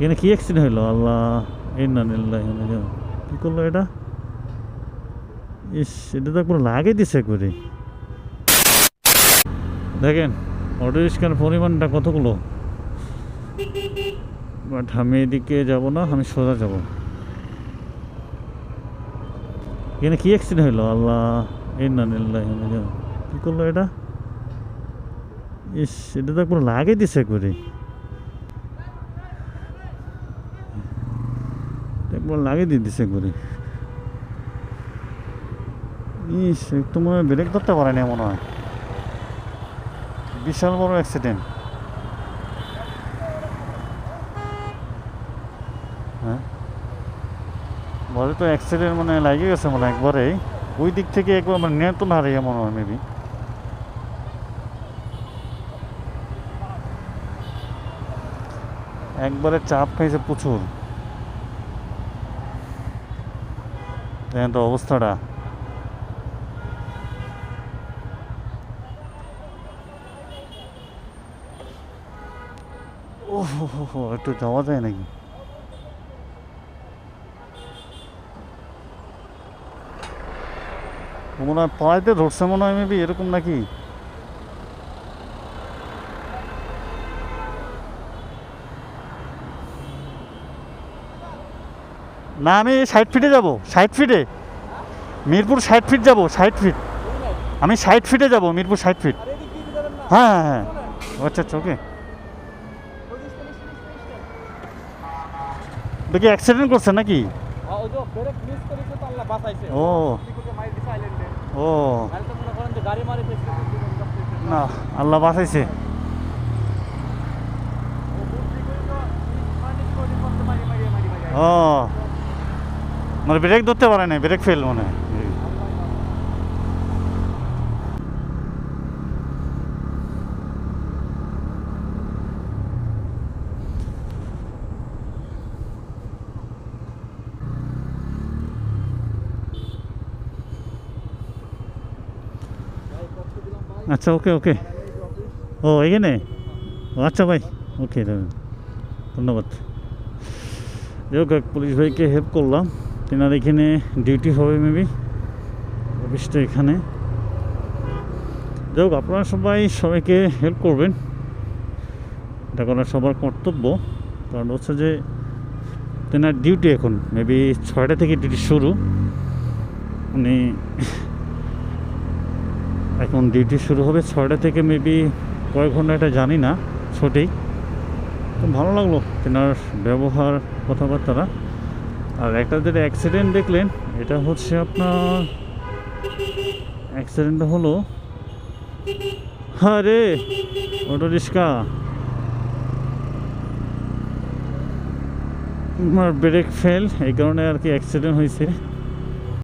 এখানে কি অ্যাক্সিডেন্ট হলো আল্লাহ ইন্নানিল্লাহ কি করল এটা? ইস, এটা তো পুরো লাগিয়ে দিছে করে। দেখেন অটো রিক্সার পরিমাণটা কতগুলো? বাট আমি এদিকে যাব না, আমি সোজা যাব। এখানে কি অ্যাক্সিডেন্ট হলো আল্লাহ ইন্নানিল্লাহ কি করল এটা? ইস, এটা তো পুরো লাগিয়ে দিছে করে। একবার লাগিয়ে দিয়ে দিছে করে ইস, একটু মনে হয় ব্রেক ধরতে পারেনি মনে হয়। বিশাল বড় অ্যাক্সিডেন্ট হ্যাঁ? বলে তো অ্যাক্সিডেন্ট মানে লাগে গেছে মনে হয় একবারেই। ওই দিক থেকে একবার মানে নিয়ন্ত্রণ হারিয়ে মনে হয় মেবি একবারে চাপ খাইছে প্রচুর। দেখেন তো অবস্থাটা একটু যাওয়া যায় নাকি? মনে হয় পায়েতে ধরছে মনে হয় মেবি এরকম নাকি? না আমি ষাট ফিটে যাব ষাট ফিটে মিরপুর ষাট ফিট যাব ষাট ফিট আমি ষাট ফিটে যাব মিরপুর ষাট ফিট হ্যাঁ হ্যাঁ হ্যাঁ। আচ্ছা আচ্ছা ওকে। দেখি অ্যাক্সিডেন্ট করছে নাকি? ও। ও। না আল্লাহ বাঁচাইছে। ও। মানে ব্রেক ধরতে পারে না ব্রেক ফেল মনে হয়। আচ্ছা ওকে ওকে ও, এখানে? ও আচ্ছা ভাই। ওকে ধন্যবাদ। যাই হোক পুলিশ ভাইকে হেল্প করলাম। তেনার এখানে ডিউটি হবে মেবি অফিসটা এখানে। যাই হোক, আপনারা সবাই সবাইকে হেল্প করবেন। এটা করা সবার কর্তব্য। কারণ হচ্ছে যে, তেনার ডিউটি এখন মেবি ছয়টা থেকে ডিউটি শুরু। উনি এখন ডিউটি শুরু হবে ছয়টা থেকে মেবি কয়েক ঘণ্টা, এটা জানি না, সঠিক। তো ভালো লাগল তেনার ব্যবহার, কথাবার্তারা। আর একটা যেটা অ্যাক্সিডেন্ট দেখলেন, এটা হচ্ছে আপনার অ্যাক্সিডেন্ট হলো হ্যাঁ রে অটো রিক্সা। আমার ব্রেক ফেল এই কারণে আর কি অ্যাক্সিডেন্ট হয়েছে।